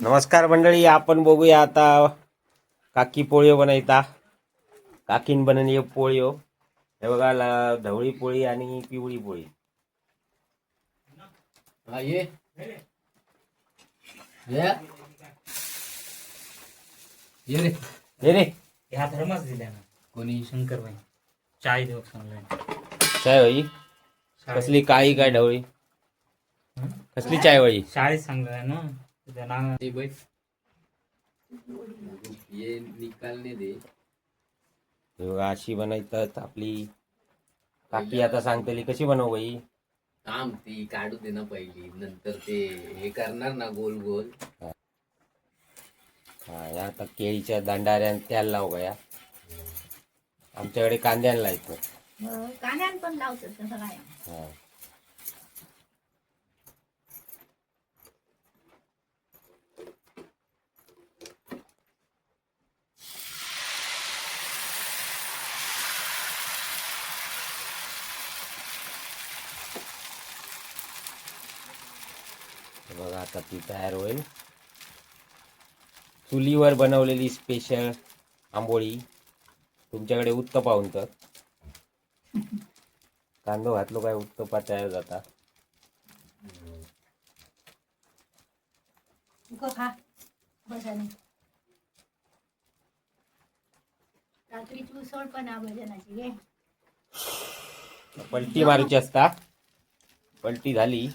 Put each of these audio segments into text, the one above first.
नमस्कार मंडळी आपण बघूया आता काकी पोळी बनवता. काकीन बनवली पोळी हो हे बघा ला- ढवळी पोळी आणि पिवळी पोळी. ये. ये. ये रे. रे. ह्या धर्माच दिल्या ना. कोणी? शंकरबाई. चाय देऊ सांगलाय चाय होई. कसली काळी काय ढवळी? कसली चाय होई? शाळेत सांगलाय ना. ये निकालने दे. हे अशी बनवतात आपली. काकी आता सांगतली कशी बनव बाई? थांब ती काढू दे ना पहिली. नंतर ते हे करणार ना गोल गोल. हा. या आता केळीच्या दांडाऱ्यान त्याला लाव गया आमच्याकडे कांद्याला लायचं कांद्यान पण लावतात बघा आता ती तयार होईल. चुलीवर बनवलेली स्पेशल आंबोळी. तुमच्याकडे उत्तपा म्हणतात कांदो घातलो काय? उत्तपा तयार जाता रात्रीची उसळ पण भजनाची पलटी मारूची असता. पलटी झाली.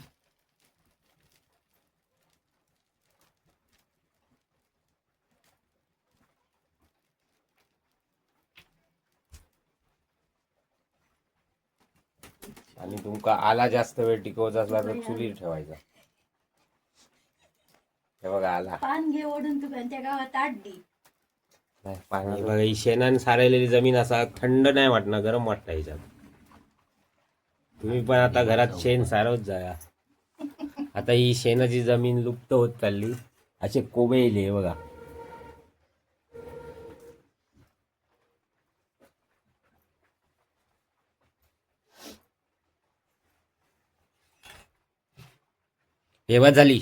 आणि तुमका आला जास्त वेळ टिकवायचा असला तर चुलीर ठेवायचा. हे बघा आला. पान घे ओढून तुका त्या गावात दे नाही, पाणी बघा ही शेणाने सारायलेली जमीन असा थंड नाही वाटणार गरम वाटतं ह्याच्यात तुम्ही पण आता घरात शेण सारवत जाया. आता ही शेणाची जमीन लुप्त होत चालली. असे कोबे येले बघा. हे बस झाली.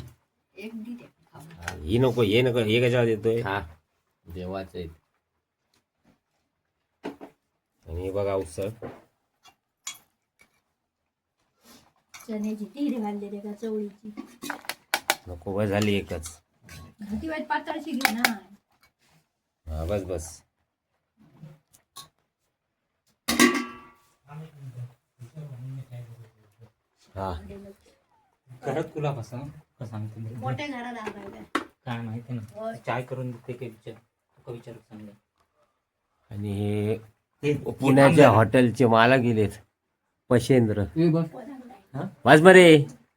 ही नको हे नको हे कशावर देतोय? हा जेवाच आहे. आणि हे बघा उसळ. चण्याची तीर घाललेली का चवळीची? नको बस झाली एकच. ती वाईट पातळशी घे ना. हा बस बस. हा. घरात तुला कसं का सांगते मी? मोठ्या घरात काय माहिती ना. होय. चाय करून देते काय विचार. तुका विचार सांगलं आणि हे ते पुण्याच्या हॉटेलचे मालक गेलेत. पशेंद्र. ये बघ. कोणाला वाज बरे